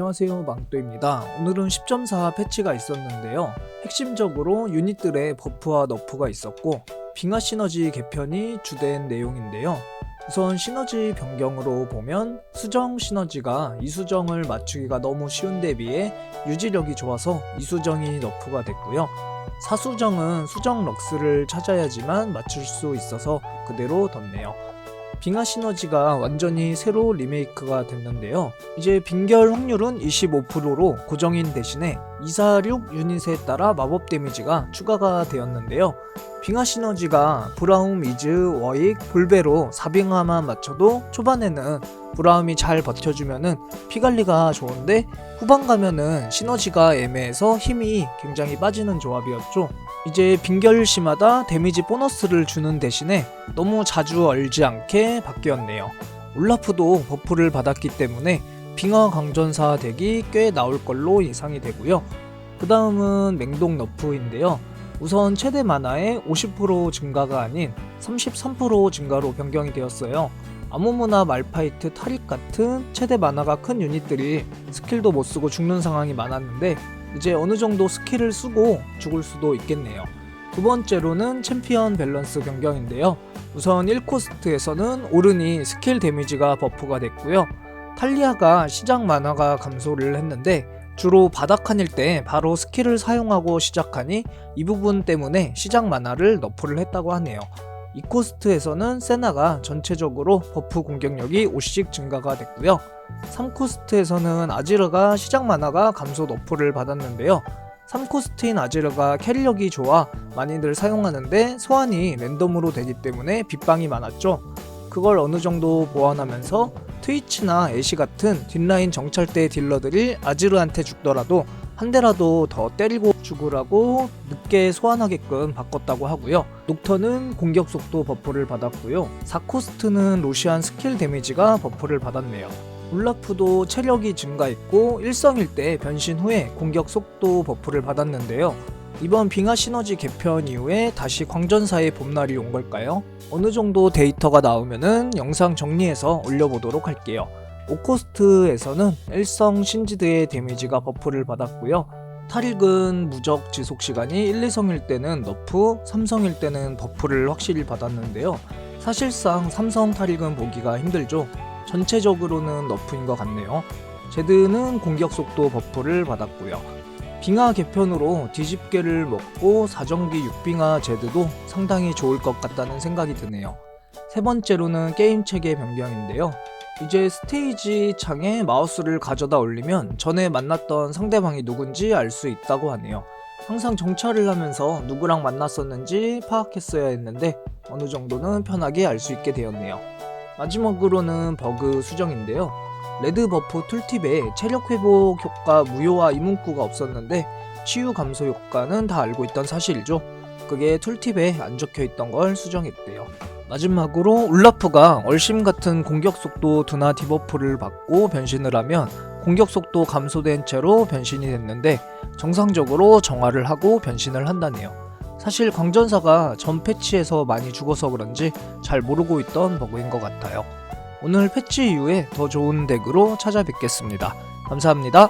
안녕하세요 망또입니다. 오늘은 10.4 패치가 있었는데요. 핵심적으로 유닛들의 버프와 너프가 있었고 빙하 시너지 개편이 주된 내용인데요. 우선 시너지 변경으로 보면 수정 시너지가 이수정을 맞추기가 너무 쉬운 데 비해 유지력이 좋아서 이수정이 너프가 됐고요. 사수정은 수정 럭스를 찾아야지만 맞출 수 있어서 그대로 뒀네요 빙하 시너지가 완전히 새로 리메이크가 됐는데요. 이제 빙결 확률은 25%로 고정인 대신에 246 유닛에 따라 마법 데미지가 추가가 되었는데요. 빙하 시너지가 브라움, 이즈, 워익, 볼베로 4빙하만 맞춰도 초반에는 브라움이 잘 버텨주면은 피관리가 좋은데 후반 가면은 시너지가 애매해서 힘이 굉장히 빠지는 조합이었죠. 이제 빙결시마다 데미지 보너스를 주는 대신에 너무 자주 얼지 않게 바뀌었네요. 올라프도 버프를 받았기 때문에 빙하 강전사 덱이 꽤 나올 걸로 예상이 되고요. 그 다음은 맹독 너프인데요. 우선 최대 만화의 50% 증가가 아닌 33% 증가로 변경이 되었어요. 아무무나 말파이트 타릭 같은 최대 만화가 큰 유닛들이 스킬도 못 쓰고 죽는 상황이 많았는데 이제 어느 정도 스킬을 쓰고 죽을 수도 있겠네요. 두 번째로는 챔피언 밸런스 변경인데요. 우선 1코스트에서는 오른이 스킬 데미지가 버프가 됐고요. 탈리아가 시작 만화가 감소를 했는데 주로 바닥칸일 때 바로 스킬을 사용하고 시작하니 이 부분 때문에 시작 만화를 너프를 했다고 하네요. 2코스트에서는 세나가 전체적으로 버프 공격력이 5씩 증가가 됐고요. 3코스트에서는 아지르가 시작 만화가 감소 너프를 받았는데요. 3코스트인 아지르가 캐리력이 좋아 많이들 사용하는데 소환이 랜덤으로 되기 때문에 빗방이 많았죠. 그걸 어느 정도 보완하면서 트위치나 애쉬 같은 뒷라인 정찰대 딜러들이 아지르한테 죽더라도 한 대라도 더 때리고 죽으라고 늦게 소환하게끔 바꿨다고 하고요. 녹턴은 공격 속도 버프를 받았고요. 4코스트는 로시안 스킬 데미지가 버프를 받았네요. 울라프도 체력이 증가했고 일성일 때 변신 후에 공격 속도 버프를 받았는데요. 이번 빙하 시너지 개편 이후에 다시 광전사의 봄날이 온 걸까요? 어느 정도 데이터가 나오면은 영상 정리해서 올려보도록 할게요. 5코스트에서는 일성 신지드의 데미지가 버프를 받았고요. 탈익은 무적 지속 시간이 1, 2성일 때는 너프, 3성일 때는 버프를 확실히 받았는데요. 사실상 삼성 탈익은 보기가 힘들죠. 전체적으로는 너프인 것 같네요. 제드는 공격 속도 버프를 받았고요. 빙하 개편으로 뒤집개를 먹고 사정기 6빙하 제드도 상당히 좋을 것 같다는 생각이 드네요. 세 번째로는 게임 체계 변경인데요. 이제 스테이지 창에 마우스를 가져다 올리면 전에 만났던 상대방이 누군지 알 수 있다고 하네요. 항상 정찰을 하면서 누구랑 만났었는지 파악했어야 했는데 어느 정도는 편하게 알 수 있게 되었네요. 마지막으로는 버그 수정인데요. 레드 버프 툴팁에 체력 회복 효과 무효화 이 문구가 없었는데 치유 감소 효과는 다 알고 있던 사실이죠. 그게 툴팁에 안 적혀 있던 걸 수정했대요. 마지막으로 울라프가 얼심 같은 공격 속도 둔화 디버프를 받고 변신을 하면 공격 속도 감소된 채로 변신이 됐는데 정상적으로 정화를 하고 변신을 한다네요. 사실 광전사가 전 패치에서 많이 죽어서 그런지 잘 모르고 있던 버그인 것 같아요. 오늘 패치 이후에 더 좋은 덱으로 찾아뵙겠습니다. 감사합니다.